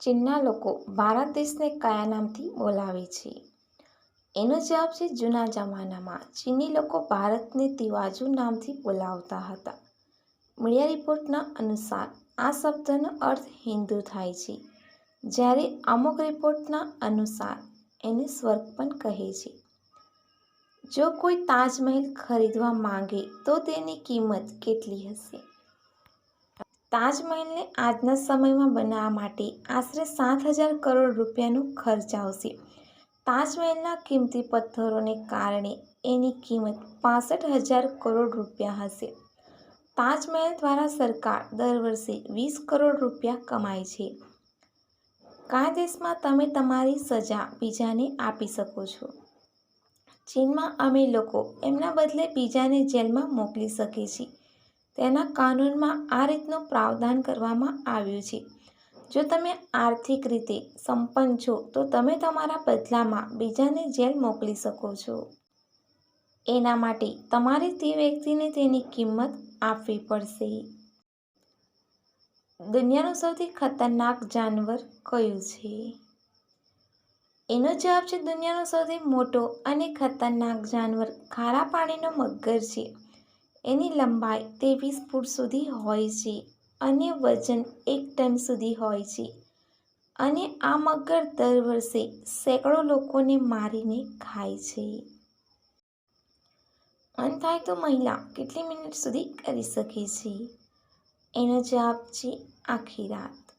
ચીનના લોકો ભારત દેશને કયા નામથી બોલાવે છે? એનો જવાબ છે, જૂના જમાનામાં. ચીની લોકો ભારતને તિવાજુ નામથી બોલાવતા હતા. મીડિયા રિપોર્ટના અનુસાર, આ શબ્દનો અર્થ હિન્દુ થાય છે, જ્યારે અમુક રિપોર્ટના અનુસાર એને સ્વર્ગ પણ કહે છે. જો કોઈ તાજમહેલ ખરીદવા માંગે તો તેની કિંમત કેટલી હશે? તાજમહેલને આજના સમયમાં બનાવવા માટે આશરે સાત હજાર કરોડ રૂપિયાનો ખર્ચ આવશે. તાજમહેલના કિંમતી પથ્થરોને કારણે એની કિંમત પાસઠ હજાર કરોડ રૂપિયા હશે. તાજમહેલ દ્વારા સરકાર દર વર્ષે વીસ કરોડ રૂપિયા કમાય છે. કયા દેશમાં તમે તમારી સજા બીજાને આપી શકો છો. ચીનમાં અમે લોકો એમના બદલે બીજાને જેલમાં મોકલી શકીએ છીએ. તેના કાનૂનમાં આ રીતનું પ્રાવધાન કરવામાં આવ્યું છે. જો તમે આર્થિક રીતે સંપન્ન છો, તો તમે તમારા બદલામાં બીજાને જેલ મોકલી શકો છો. એના માટે તમારે તે વ્યક્તિને તેની કિંમત આપવી પડશે. દુનિયાનું સૌથી ખતરનાક જાનવર કયું છે? એનો જવાબ છે, દુનિયાનો સૌથી મોટો અને ખતરનાક જાનવર ખારા પાણીનો મગર છે. એની લંબાઈ ત્રેવીસ ફૂટ સુધી હોય છે અને વજન એક ટન સુધી હોય છે. અને આ મગર દર વર્ષે સેંકડો લોકોને મારીને ખાય છે. મન થાય તો મહિલા કેટલી મિનિટ સુધી કરી શકે છે? એનો જવાબ છે, આખી રાત.